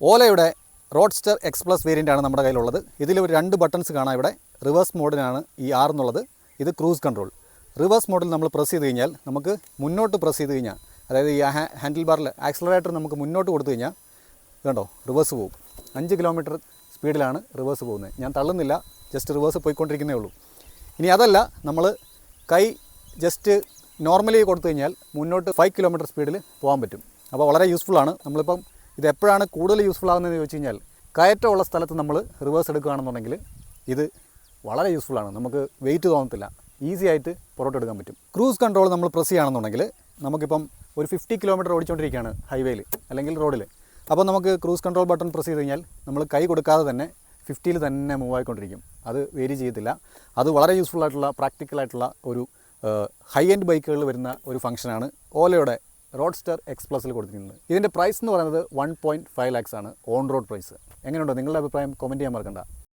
ഓലയുടെ roadster XPulse variant ആണ് നമ്മുടെ കയ്യിലുള്ളത്. ഇതിൽ ഒരു രണ്ട് ബട്ടൺസ് കാണാം ഇവിടെ. റിവേഴ്സ് മോഡിനാണ് ഈ ആർ എന്നുള്ളത്. ഇത് ക്രൂസ് കൺട്രോൾ. റിവേഴ്സ് മോഡിൽ നമ്മൾ പ്രസ് ചെയ്ത് കഴിഞ്ഞാൽ നമുക്ക് മുന്നോട്ട് പ്രസ് ചെയ്ത് കഴിഞ്ഞാൽ അതായത് ഈ ഹാൻഡിൽ ബാറിൽ ആക്സിലറേറ്റർ നമുക്ക് മുന്നോട്ട് കൊടുത്തു കഴിഞ്ഞാൽ കണ്ടോ റിവേഴ്സ് പോകും. അഞ്ച് കിലോമീറ്റർ സ്പീഡിലാണ് റിവേഴ്സ് പോകുന്നത്. ഞാൻ തള്ളുന്നില്ല ജസ്റ്റ് റിവേഴ്സ് പോയിക്കൊണ്ടിരിക്കുന്നേ ഉള്ളൂ. ഇനി അതല്ല നമ്മൾ കൈ ജസ്റ്റ് നോർമലി കൊടുത്തു കഴിഞ്ഞാൽ മുന്നോട്ട് ഫൈവ് കിലോമീറ്റർ സ്പീഡിൽ പോകാൻ പറ്റും. അപ്പോൾ വളരെ യൂസ്ഫുൾ ആണ്. നമ്മളിപ്പം ഇത് എപ്പോഴാണ് കൂടുതൽ യൂസ്ഫുൾ ആകുന്നതെന്ന് ചോദിച്ചു കഴിഞ്ഞാൽ കയറ്റമുള്ള സ്ഥലത്ത് നമ്മൾ റിവേഴ്സ് എടുക്കുകയാണെന്നുണ്ടെങ്കിൽ ഇത് വളരെ യൂസ്ഫുൾ ആണ്. നമുക്ക് വെയിറ്റ് തോന്നത്തില്ല. ഈസി ആയിട്ട് പുറത്തോട്ട് എടുക്കാൻ പറ്റും. ക്രൂസ് കൺട്രോൾ നമ്മൾ പ്രസ് ചെയ്യുകയാണെന്നുണ്ടെങ്കിൽ നമുക്കിപ്പം ഒരു ഫിഫ്റ്റി കിലോമീറ്റർ ഓടിച്ചുകൊണ്ടിരിക്കുകയാണ് ഹൈവേയിൽ അല്ലെങ്കിൽ റോഡിൽ അപ്പോൾ നമുക്ക് ക്രൂസ് കൺട്രോൾ ബട്ടൺ പ്രസ് ചെയ്ത് കഴിഞ്ഞാൽ നമ്മൾ കൈ കൊടുക്കാതെ തന്നെ ഫിഫ്റ്റിയിൽ തന്നെ മൂവ് ആയിക്കൊണ്ടിരിക്കും. അത് വേരി ചെയ്യത്തില്ല. അത് വളരെ യൂസ്ഫുൾ ആയിട്ടുള്ള പ്രാക്ടിക്കൽ ആയിട്ടുള്ള ഒരു ഹൈ എൻഡ് ബൈക്കുകളിൽ വരുന്ന ഒരു ഫംഗ്ഷനാണ് ഓലയുടെ റോഡ്സ്റ്റർ എക്സ് പ്ലസിൽ കൊടുത്തിരിക്കുന്നത്. ഇതിന്റെ പ്രൈസ് എന്ന് പറയുന്നത് വൺ പോയിന്റ് ഫൈവ് ലാക്സ് ആണ്. ഓൺ റോഡ് പ്രൈസ് എങ്ങനെയുണ്ടോ? നിങ്ങളുടെ അഭിപ്രായം കമന്റ് ചെയ്യാൻ മറക്കണ്ട.